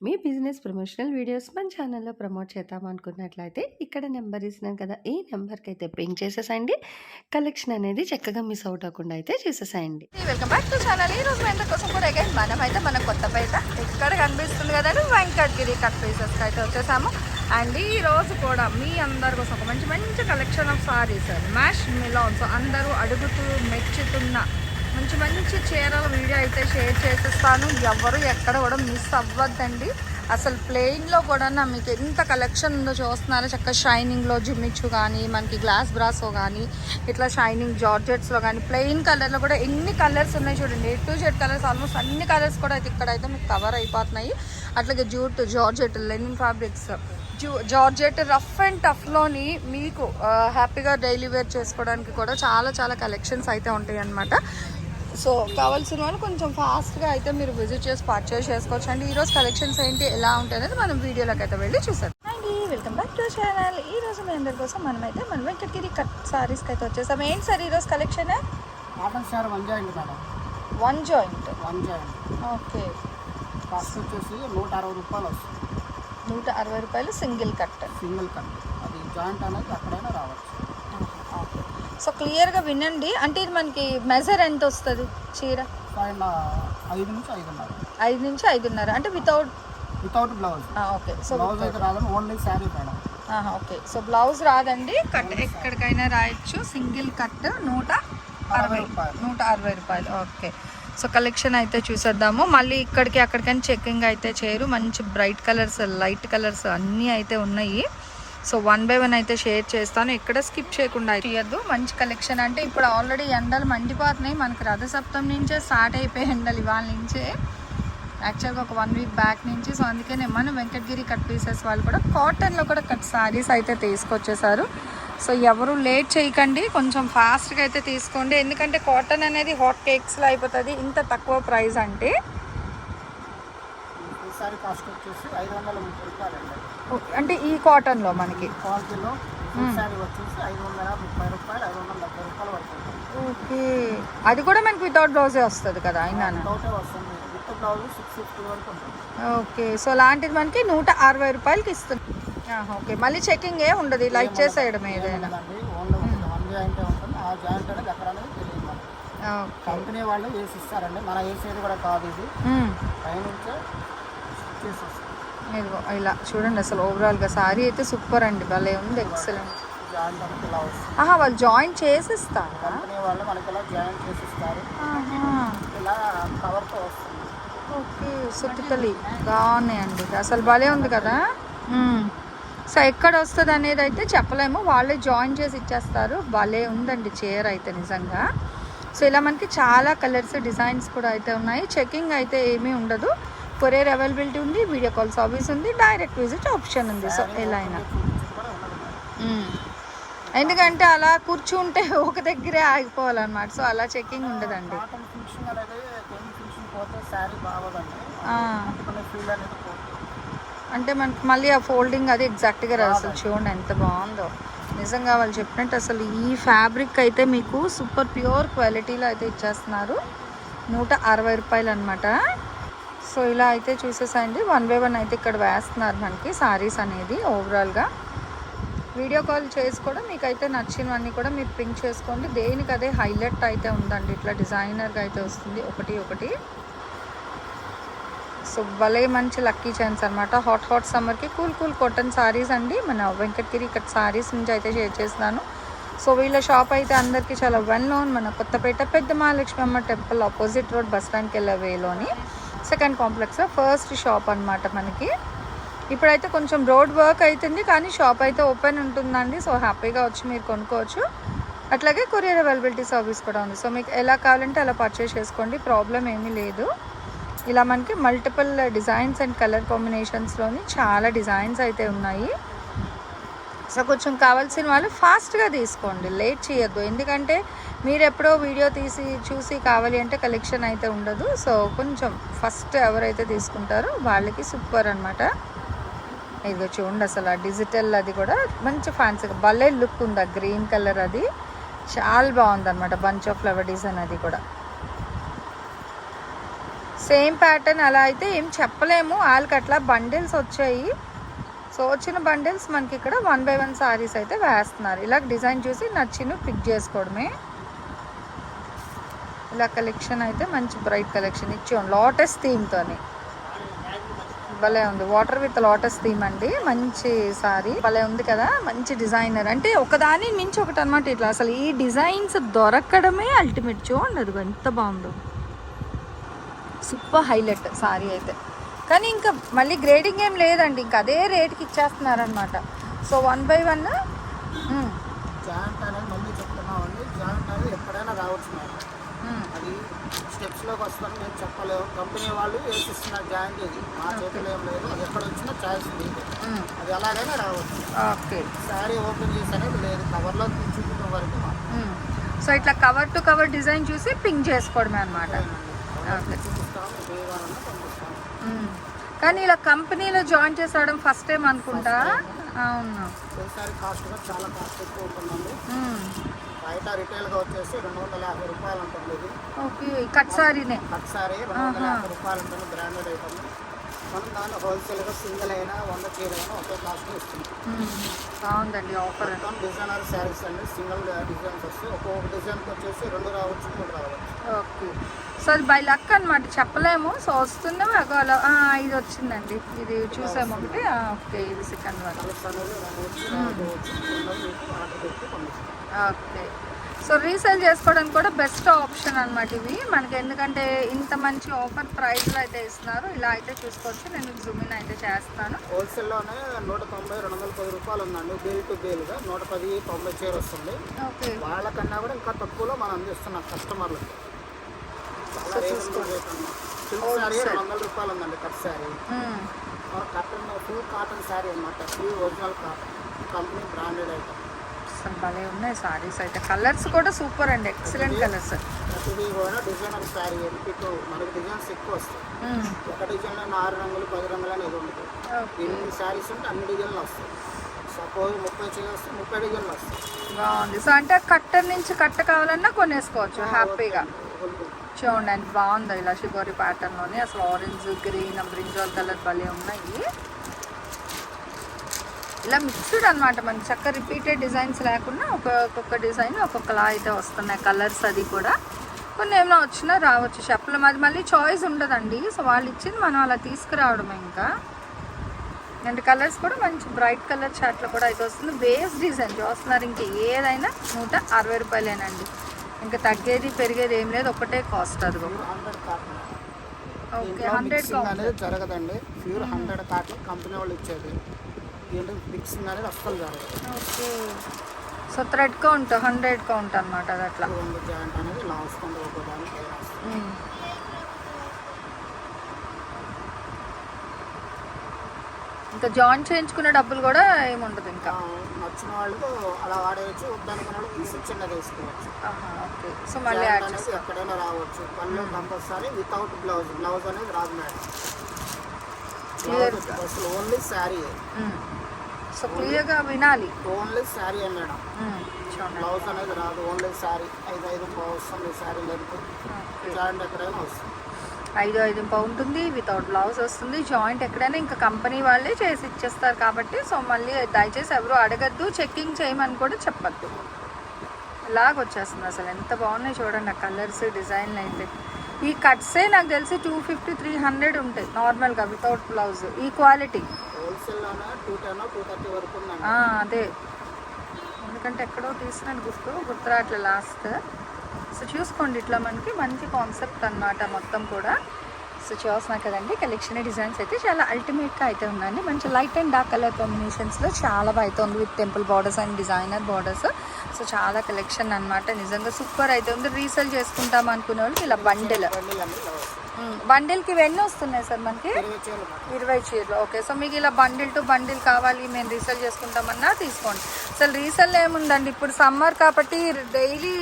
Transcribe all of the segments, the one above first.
మీ business promotional videos మన ఛానల్లో promote చేద్దాం అనుకున్నట్లయితే ఇక్కడ నెంబర్ ఇస్తున్నాను కదా ఈ నెంబర్కి అయితే పింక్ చేసేసేయండి కలెక్షన్ అనేది చక్కగా మిస్ అవుట్ అవ్వకుండా అయితే చేసేసేయండి వెల్కమ్ బ్యాక్ టు ఛానల్ ఈ రోజు ఎంత కోసం కూడా అగైన్ మనమైతే మన కొత్తపేట ఇక్కడ కనిపిస్తుంది కదండి వెంకటగిరి కట్ పీసెస్కి అయితే వచ్చేసాము. అండ్ ఈ రోజు కూడా మీ అందరి కోసం ఒక మంచి మంచి కలెక్షన్ ఆఫ్ సారీస్ మ్యాష్ మిలాన్స్ అందరూ అడుగుతూ మెచ్చుతున్న మంచి మంచి చీరల వీడియో అయితే షేర్ చేసేస్తాను. ఎవరు ఎక్కడ కూడా మిస్ అవ్వద్దండి. అసలు ప్లెయిన్లో కూడా మీకు ఎంత కలెక్షన్ ఉందో చూస్తున్నారో? చక్కగా షైనింగ్లో జిమ్మిచ్చు కానీ మనకి గ్లాస్ బ్రాసో కానీ ఇట్లా షైనింగ్ జార్జెట్స్లో కానీ ప్లెయిన్ కలర్లో కూడా ఎన్ని కలర్స్ ఉన్నాయి చూడండి. టూ జెడ్ కలర్స్ ఆల్మోస్ట్ అన్ని కలర్స్ కూడా అయితే ఇక్కడైతే మీకు కవర్ అయిపోతున్నాయి. అట్లాగే జూట్ జార్జెట్ లెనిన్ ఫ్యాబ్రిక్స్ జూ జార్జెట్ రఫ్ అండ్ టఫ్లోని మీకు హ్యాపీగా డైలీ వేర్ చేసుకోవడానికి కూడా చాలా చాలా కలెక్షన్స్ అయితే ఉంటాయి అన్నమాట సో కావాల్సిన వాళ్ళు కొంచెం ఫాస్ట్గా అయితే మీరు విజిట్ చేసి పర్చేస్ చేసుకోవచ్చు అండి ఈరోజు కలెక్షన్స్ ఏంటి ఎలా ఉంటాయి అనేది మనం వీడియోలోకి అయితే వెళ్ళి చూసాం అండి వెల్కమ్ బ్యాక్ టు ఛానల్ ఈ రోజు మీ అందరి కోసం మనమైతే మన వెంకటగిరి కట్ సారీస్కి అయితే వచ్చేసాం. ఏంటి సార్ ఈరోజు collection one joint madam. One joint one joint okay cost వచ్చేసి నూట అరవై రూపాయలు వస్తుంది. నూట అరవై రూపాయలు సింగిల్ కట్ సింగిల్ కట్ అది జాయింట్ అనేది ఎక్కడైనా రావచ్చు. సో క్లియర్గా వినండి. అంటే ఇది మనకి మెజర్ ఎంత వస్తుంది చీర? ఐదు నుంచి ఐదున్నర. ఐదు నుంచి ఐదున్నర. అంటే without without blouse okay. So blouse అయితే రాదని only saree madam okay. So blouse రాదండి. కట్ ఎక్కడికైనా రాయొచ్చు. సింగిల్ కట్ నూట అరవై రూపాయలు. నూట అరవై రూపాయలు. ఓకే. సో కలెక్షన్ అయితే చూసేద్దాము. మళ్ళీ ఇక్కడికి అక్కడికైనా చెక్కింగ్ అయితే చేయరు. మంచి బ్రైట్ కలర్స్ లైట్ కలర్స్ అన్నీ అయితే ఉన్నాయి. సో వన్ బై వన్ అయితే షేర్ చేస్తాను. ఎక్కడ స్కిప్ చేయకుండా చేయొద్దు మంచి కలెక్షన్ అంటే ఇప్పుడు ఆల్రెడీ ఎండలు మండిపోతున్నాయి. మనకి రథసప్తం నుంచే స్టార్ట్ అయిపోయి ఎండలు ఇవాళ నుంచే. యాక్చువల్గా ఒక వన్ వీక్ బ్యాక్ నుంచి. సో అందుకనే మన వెంకటగిరి కట్ పీసెస్ వాళ్ళు కూడా కాటన్లో కూడా కట్ శారీస్ అయితే తీసుకొచ్చేసారు. సో ఎవరు లేట్ చేయకండి. కొంచెం ఫాస్ట్గా అయితే తీసుకోండి. ఎందుకంటే కాటన్ అనేది హాట్ కేక్స్లో అయిపోతుంది. ఇంత తక్కువ ప్రైస్ అంటే. శారీ కాస్ట్ వచ్చేసి ఐదు వందల ముప్పై రూపాయలు అండి అంటే ఈ కాటన్లో మనకి? క్వాలిటీలో శారీ వచ్చేసి ఐదు వందల ముప్పై రూపాయలు ఐదు వందల డెబ్బై రూపాయలు పడుతుంది. ఓకే అది కూడా మనకి వితౌట్ బ్లౌజే వస్తుంది కదా అయినా వితౌటే వస్తుంది విత్ బ్లౌజ్ సిక్స్ ఫిఫ్టీ వరకు ఉంటుంది. ఓకే సో లాంటిది మనకి నూట అరవై రూపాయలకి ఇస్తుంది ఓకే మళ్ళీ చెకింగ్ ఏ ఉండదు ఇలా ఇచ్చేసేయడం ఏదైనా. కంపెనీ వాళ్ళు వేసి ఇస్తారండి మన వేసేది కూడా కాదు ఇది. పైనుంచే ఇదిగో ఇలా చూడండి అసలు ఓవరాల్గా సారీ అయితే సూపర్ అండి భలే ఉంది ఎక్సలెంట్ ఆహా వాళ్ళు జాయిన్ చేసిస్తారా? కంపెనీ వాళ్ళు మనకి ఇలా జాయింట్ చేసి ఇస్తారు ఆహా. ఇలా కవర్తో వస్తుంది. ఓకే సుత్తితలి బాగున్నాయండి అసలు భలే ఉంది కదా. సో ఎక్కడ వస్తుంది అనేది అయితే చెప్పలేము. వాళ్ళే జాయిన్ చేసి ఇచ్చేస్తారు. భలే ఉందండి చీర అయితే నిజంగా. సో ఇలా మనకి చాలా కలర్స్ డిజైన్స్ కూడా అయితే ఉన్నాయి. చెకింగ్ అయితే ఏమీ ఉండదు. కొరియర్ అవైలబిలిటీ ఉంది వీడియో కాల్ సర్వీస్ ఉంది డైరెక్ట్ విజిట్ ఆప్షన్ ఉంది. సో ఎలా అయినా. మ్మ్. ఎందుకంటే అలా కూర్చుంటే ఒక దగ్గరే ఆగిపోవాలన్నమాట. సో అలా చెకింగ్ ఉండదండి. అంటే మనకి మళ్ళీ ఆ ఫోల్డింగ్ అది ఎగ్జాక్ట్గా రాదు. అసలు చూడండి ఎంత బాగుందో. నిజంగా వాళ్ళు చెప్పినట్టు అసలు ఈ ఫ్యాబ్రిక్ అయితే మీకు సూపర్ ప్యూర్ క్వాలిటీలో అయితే ఇచ్చేస్తున్నారు. నూట అరవై రూపాయలు అనమాట సో ఇలా అయితే చూసేసండి. వన్ బై వన్ అయితే ఇక్కడ వేస్తున్నారు మనకి సారీస్ అనేది ఓవరాల్గా వీడియో కాల్ చేసి కూడా మీకు అయితే నచ్చినవన్నీ కూడా మీరు పింక్ చేసుకోండి. దేనికి అదే హైలైట్ అయితే ఉందండి. ఇట్లా డిజైనర్గా అయితే వస్తుంది. ఒకటి ఒకటి. సో భలే మంచి లక్కీ ఛాన్స్ అనమాట హాట్ హాట్ సమ్మర్కి కూల్ కూల్ కాటన్ సారీస్ అండి. మన వెంకటగిరి ఇక్కడ సారీస్ నుంచి అయితే షేర్ చేస్తున్నాను. సో వీళ్ళ షాప్ అయితే అందరికీ చాలా వెల్ నోన్ మన కొత్తపేట పెద్ద మహాలక్ష్మి అమ్మ టెంపుల్ ఆపోజిట్ రోడ్ బస్ స్టాండ్కి వెళ్ళే వేలోని సెకండ్ కాంప్లెక్స్ ఫస్ట్ షాప్ అన్నమాట మనకి. ఇప్పుడైతే కొంచెం రోడ్ వర్క్ అవుతుంది కానీ షాప్ అయితే ఓపెన్ ఉంటుందండి. సో హ్యాపీగా వచ్చి మీరు కొనుక్కోవచ్చు. అట్లాగే కొరియర్ అవైలబిలిటీ సర్వీస్ కూడా ఉంది. సో మీకు ఎలా కావాలంటే అలా పర్చేస్ చేసుకోండి ప్రాబ్లం ఏమీ లేదు. ఇలా మనకి మల్టిపుల్ డిజైన్స్ అండ్ కలర్ కాంబినేషన్స్లోని చాలా డిజైన్స్ అయితే ఉన్నాయి. సో కొంచెం కావాల్సిన వాళ్ళు ఫాస్ట్గా తీసుకోండి. లేట్ చేయొద్దు. ఎందుకంటే మీరు ఎప్పుడో వీడియో తీసి చూసి కావాలి అంటే కలెక్షన్ అయితే ఉండదు. సో కొంచెం ఫస్ట్ ఎవరైతే తీసుకుంటారో వాళ్ళకి సూపర్ అనమాట ఇదిగో చూడండి అసలు ఆ డిజిటల్ అది కూడా మంచి ఫ్యాన్సీగా భలే లుక్ ఉంది ఆ గ్రీన్ కలర్ అది. చాలా బాగుంది అనమాట బంచ్ ఆఫ్ ఫ్లవర్ డిజైన్ అది కూడా. సేమ్ ప్యాటర్న్ అలా అయితే ఏం చెప్పలేము. వాళ్ళకి అట్లా బండిల్స్ వచ్చాయి. సో వచ్చిన బండిల్స్ మనకి ఇక్కడ వన్ బై వన్ సారీస్ అయితే వేస్తున్నారు. ఇలా డిజైన్ చూసి నచ్చిన పిక్ చేసుకోవడమే. ఇలా కలెక్షన్ అయితే మంచి బ్రైట్ కలెక్షన్ ఇచ్చాం. లోటస్ థీమ్తోని భలే ఉంది. వాటర్ విత్ లోటస్ థీమ్ అండి. మంచి సారీ. భలే ఉంది కదా. మంచి డిజైనర్. అంటే ఒకదాని మించి ఒకటి అనమాట ఇట్లా. అసలు ఈ డిజైన్స్ దొరకడమే అల్టిమేట్ చూడండి అది ఎంత బాగుందో. సూపర్ హైలైట్ సారీ అయితే. కానీ ఇంకా మళ్ళీ గ్రేడింగ్ ఏం లేదండి. ఇంకా అదే రేట్కి ఇచ్చేస్తున్నారనమాట so one by one joint అనేది మళ్ళీ చెప్తున్నామండి. జాయింట్ అనేది ఎప్పుడైనా రావచ్చు మేడం. అది స్టెప్స్లోకి మేము చెప్పలేము కంపెనీ వాళ్ళు వేసిస్తున్న జాయింట్ ఇది. మా చేతిలో ఏం లేదు. అది ఎక్కడ వచ్చినా ఛాయిస్ లేదు అది ఎలాగైనా రావచ్చు. ఓకే శారీ ఓపెన్ చేసి అనేది లేదు. కవర్లో చూపించడం వరకు సో ఇట్లా కవర్ టు కవర్ డిజైన్ చూసి పింక్ చేసుకోవడమే అనమాట చూపిస్తాము. కానీ ఇలా కంపెనీలో జాయిన్ చేసడం ఫస్ట్ టైం అనుకుంటా? అవును. ఈసారి కాస్ట్ కూడా చాలా కాస్ట్ ఎక్కువ ఉంటుందండి. బయట వచ్చేసి రెండు వందల యాభై రూపాయలు ఉంటుంది ఇది. ఓకే కట్ సారీనే. కట్ సారీ రెండు వందల యాభై రూపాయలు ఉంటుంది బ్రాండెడ్ ఐటమ్ మనం దాన్ని హోల్సేల్గా సింగిల్ అయినా వంద చీర అయినా ఒకే కాస్ట్ ఇస్తుంది. బాగుందండి ఆఫర్ డిజైనర్ శారీస్ అండి సింగిల్ డిజైన్స్ వస్తాయి. ఒక్కొక్క డిజైన్కి వచ్చేసి రెండు రావచ్చు మూడు రావచ్చు. ఓకే. సో అది బై లక్ అనమాట చెప్పలేము. సో వస్తున్నాం అగోలా ఆ, ఇది వచ్చిందండి. ఇది చూసాము ఒకటి. ఓకే ఇది సెకండ్ వన్ మీకు పంపిస్తాం ఓకే. సో రీసేల్ చేసుకోవడానికి కూడా బెస్ట్ ఆప్షన్ అనమాట ఇవి. మనకి ఎందుకంటే ఇంత మంచి ఆఫర్ ప్రైస్లో అయితే ఇస్తున్నారు. ఇలా అయితే చూసుకోవచ్చు. నేను జూమిన్ అయితే చేస్తాను. హోల్సేల్లోనే నూట తొంభై రెండు వందల పది రూపాయలు ఉందండి. బేల్ టు బేల్గా నూట పది తొంభై చీర వస్తుంది. ఓకే. వాళ్ళకన్నా కూడా ఇంకా తక్కువలో మనం అందిస్తున్నాం కస్టమర్లకి వందల రూపాయలు ఉందండి cut saree. Cotton full cotton saree full original cotton company branded item అసలు భలే ఉన్నాయి సారీస్ అయితే కలర్స్ కూడా సూపర్ అండి ఎక్సలెంట్ కలర్స్ ప్రతిదీ కూడా డిజైనర్ శారీ మనకి డిజైన్స్ ఎక్కువ వస్తాయి ఒక డిజైన్లో ఆరు రంగులు పది రంగులు అనేది ఉంటుంది ఓకే ఎన్ని శారీస్ ఉంటే అన్ని డిజైన్లు వస్తాయి సపోజ్ ముప్పై వస్తే ముప్పై డిజైన్లు వస్తాయి బాగుంది సో అంటే కట్టర్ నుంచి కట్ట కావాలన్నా కొనేసుకోవచ్చు హ్యాపీగా చూడండి అండ్ బాగుంది. ఇలా షిగోరి ప్యాటర్న్లోనే అసలు ఆరెంజ్ గ్రీన్ బ్రింజాల్ కలర్ భలే ఉన్నాయి. ఇలా మిక్స్డ్ అనమాట మనకి చక్కగా రిపీటెడ్ డిజైన్స్ లేకుండా ఒక్కొక్క డిజైన్ ఒక్కొక్కలా అయితే వస్తున్నాయి కలర్స్ అది కూడా. కొన్ని ఏమైనా వచ్చినా రావచ్చు. చెప్పలేం. అది మళ్ళీ చాయిస్ ఉండదండి. సో వాళ్ళు ఇచ్చింది మనం అలా తీసుకురావడం ఇంకా. అండ్ కలర్స్ కూడా మంచి బ్రైట్ కలర్ చాట్లో కూడా అయితే వస్తుంది. బేస్ డిజైన్ చూస్తున్నారు ఇంకా ఏదైనా నూట అరవై రూపాయలేనండి. ఇంకా తగ్గేది పెరిగేది ఏం లేదు. ఒకటే కాస్ట్ అది ఓకే హండ్రెడ్ అనేది జరగదండి. ప్యూర్ హండ్రెడ్ కాటన్ కంపెనీ వాళ్ళు ఇచ్చేది. ఏంటంటే మిక్సింగ్ అనేది అస్సలు జరగదు. Okay so thread count hundred count అనమాట అది అట్లా. జాయింట్ అనేది ఇలా వస్తుంది ఒక దానికి ఇలా వస్తుంది. మ్మ్. ఇంకా జాయిన్ చేయించుకునే డబ్బులు కూడా ఏముండదు ఇంకా. నచ్చిన వాళ్ళు అలా వాడేయచ్చు వద్దనుకున్న వాళ్ళు తీసి చిన్నది వేసుకోవచ్చు ఆహా, ఓకే. సో మళ్ళీ యాడ్ చేస్తాం ఎక్కడైనా రావచ్చు. పళ్ళు కంపల్సరీ వితౌట్ బ్లౌజ్. బ్లౌజ్ అనేది రాదు మేడం. అసలు ఓన్లీ శారీ. సో క్లియర్గా వినాలి. Only saree madam. చూడండి. బ్లౌజ్ అనేది రాదు. ఓన్లీ శారీ. ఐదు ఐదు వస్తుంది శారీ ఓకే. జాయింట్ ఎక్కడైనా వస్తుంది. ఐదు ఐదు ఉంటుంది వితౌట్ బ్లౌజ్ వస్తుంది. జాయింట్ ఎక్కడైనా ఇంకా కంపెనీ వాళ్ళే చేసి ఇచ్చేస్తారు కాబట్టి సో మళ్ళీ దయచేసి ఎవరు అడగద్దు చెక్కింగ్ చేయమని కూడా చెప్పద్దు. ఇలాగ వచ్చేస్తుంది అసలు? ఎంత బాగున్నాయి చూడండి ఆ కలర్స్ డిజైన్లు అయితే. ఈ కట్సే నాకు తెలిసి టూ ఫిఫ్టీ త్రీ హండ్రెడ్ ఉంటాయి నార్మల్గా వితౌట్ బ్లౌజ్ ఈ క్వాలిటీ అదే. ఎందుకంటే ఎక్కడో తీసినాను గుర్తు గుర్తురాట్లే లాస్ట్ సో చూసుకోండి ఇట్లా మనకి మంచి కాన్సెప్ట్ అన్నమాట మొత్తం కూడా. సో చూస్తున్నాం కదండి కలెక్షన్ డిజైన్స్ అయితే చాలా అల్టిమేట్గా అయితే ఉందండి మంచి లైట్ అండ్ డార్క్ కలర్ కాంబినేషన్స్లో చాలా బాగా అయితే ఉంది with temple borders and designer borders so చాలా కలెక్షన్ అన్నమాట. నిజంగా సూపర్ అయితే ఉంది. రీసేల్ చేసుకుంటాం అనుకునే వాళ్ళకి ఇలా బండిల్ బండిల్కి ఇవన్నీ వస్తున్నాయి సార్ మనకి? ఇరవై చీరలు ఓకే సో మీకు ఇలా బండిల్ టు బండిల్ కావాలి మేము రీసేల్ చేసుకుంటామన్నా తీసుకోండి. అసలు రీసేల్ ఏముందండి? ఇప్పుడు సమ్మర్ కాబట్టి డైలీ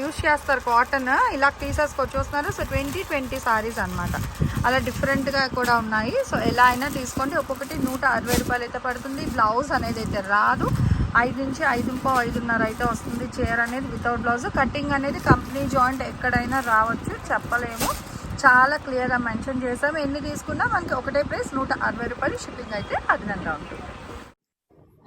యూస్ చేస్తారు కాటన్ ఇలా తీసేసుకొచ్చి వస్తున్నారు సో ట్వంటీ ట్వంటీ సారీస్ అనమాట అలా డిఫరెంట్గా కూడా ఉన్నాయి. సో ఎలా అయినా తీసుకోండి. ఒక్కొక్కటి నూట అరవై రూపాయలు అయితే పడుతుంది. బ్లౌజ్ అనేది అయితే రాదు. ఐదు నుంచి ఐదు ఇంకో ఐదున్నర అయితే వస్తుంది చీర అనేది వితౌట్ బ్లౌజ్. కటింగ్ అనేది కంపెనీ జాయింట్ ఎక్కడైనా రావచ్చు. చెప్పలేము. చాలా క్లియర్గా మెన్షన్ చేసాం ఎన్ని తీసుకున్నా మనకి ఒకటే ప్రైస్ నూట అరవై రూపాయలు షిప్పింగ్ అయితే అదనంగా ఉంటుంది